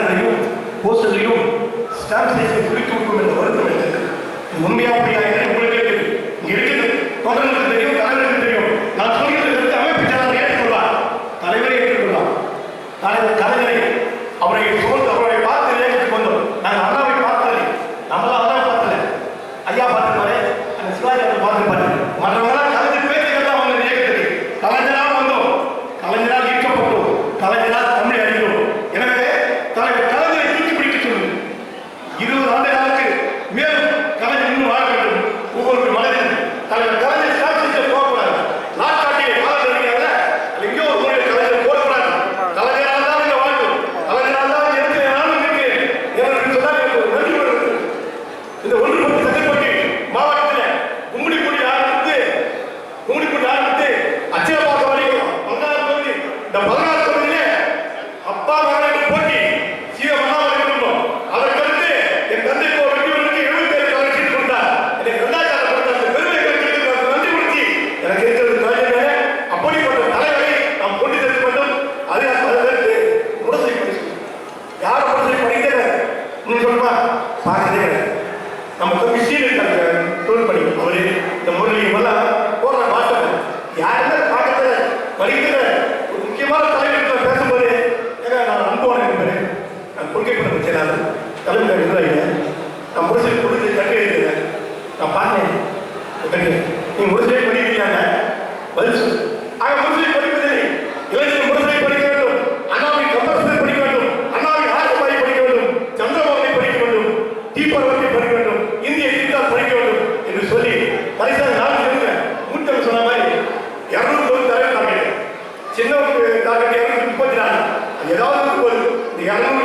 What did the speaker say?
பேனர்லையும் போஸ்டர்லையும் stamp சைஸை குறித்து விட்டோம் என்ற வருத்தம் எனக்கு உண்மையா அப்படியா என்று உங்களுக்கே தெரியும் இங்கே இருக்குது. தொண்டர்களுக்கு தெரியும் தலைவருக்கு தெரியும். நான் சொல்கிறது கருத்து அமைப்பு செயலாளர் ஏற்றுக்கொள்வார். தலைவரை ஏற்றுக்கொள்ளலாம் தலைவர் கலைஞரை அவரை சோழ்ந்து அவருடைய நமக்கு மிஷின் இருக்காங்க டூல் பண்ணி அவரு இந்த முரளி எல்லாம் போடுற பாட்டம் யாருமே பார்க்கற படிக்கிற ஒரு முக்கியமான தலைவர்கள் பேசும்போது ஏன்னா நான் அன்போன என்பேன் நான் கொள்கை பண்ண செயலாளர் தலைவர் இல்லை நான் முரசை கொடுத்து தங்க எழுதுறேன். நான் பார்த்தேன் நீ முரசை பண்ணிருக்கீங்க பதில் சொல்லு. Y ahora, pues, digamos,